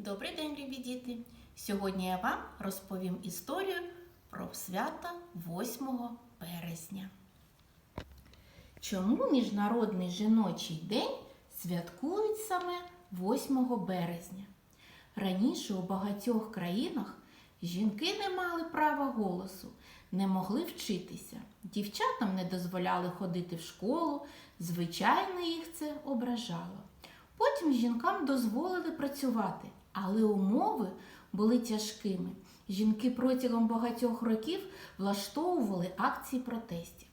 Добрий день, любі діти! Сьогодні я вам розповім історію про свято 8 березня. Чому Міжнародний жіночий день святкують саме 8 березня? Раніше у багатьох країнах жінки не мали права голосу, не могли вчитися. Дівчатам не дозволяли ходити в школу, звичайно, їх це ображало. Потім жінкам дозволили працювати, але умови були тяжкими. Жінки протягом багатьох років влаштовували акції протестів.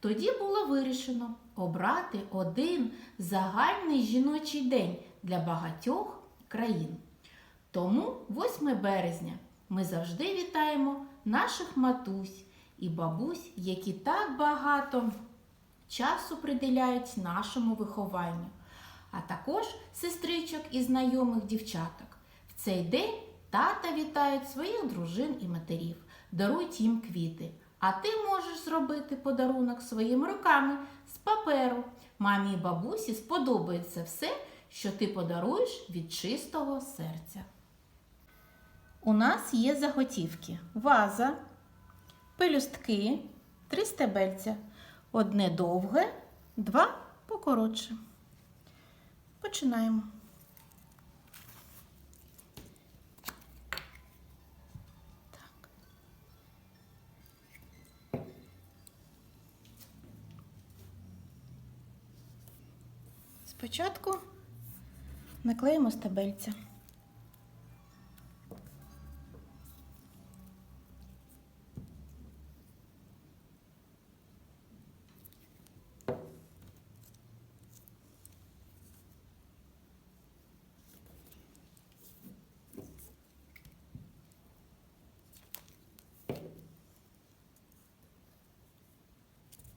Тоді було вирішено обрати один загальний жіночий день для багатьох країн. Тому 8 березня ми завжди вітаємо наших матусь і бабусь, які так багато часу приділяють нашому вихованню а також сестричок і знайомих дівчаток. В цей день тата вітають своїх дружин і матерів, дарують їм квіти. А ти можеш зробити подарунок своїми руками з паперу. Мамі і бабусі сподобається все, що ти подаруєш від чистого серця. У нас є заготівки: ваза, пелюстки, три стебельця. Одне довге, два покоротше. Починаємо. Спочатку наклеїмо стебельця.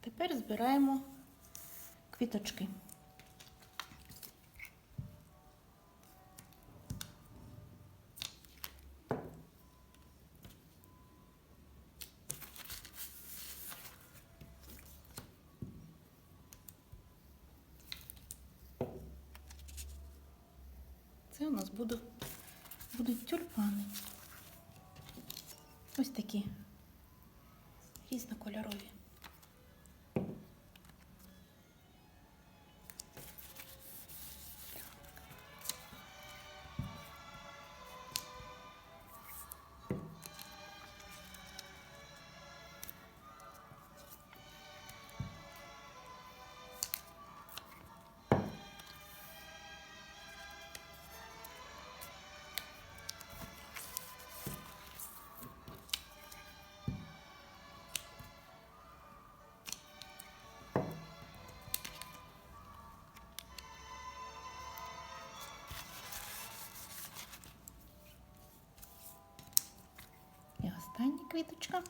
Тепер збираємо квіточки. Це у нас будуть, будуть тюльпани. Ось такі різнокольорові. Остання квіточка.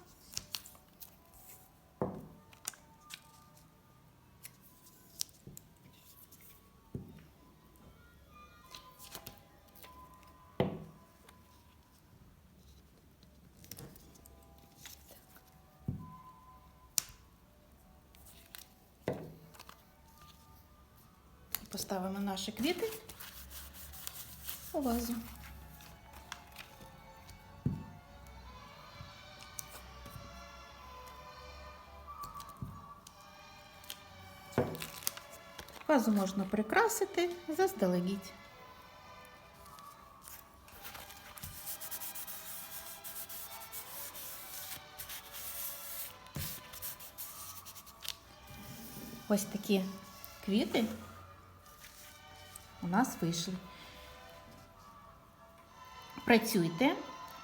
Поставимо наші квіти у вазу. Вазу можна прикрасити заздалегідь. Ось такі квіти у нас вийшли. Працюйте,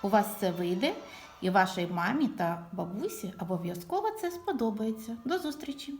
у вас це вийде, і вашій мамі та бабусі обов'язково це сподобається. До зустрічі!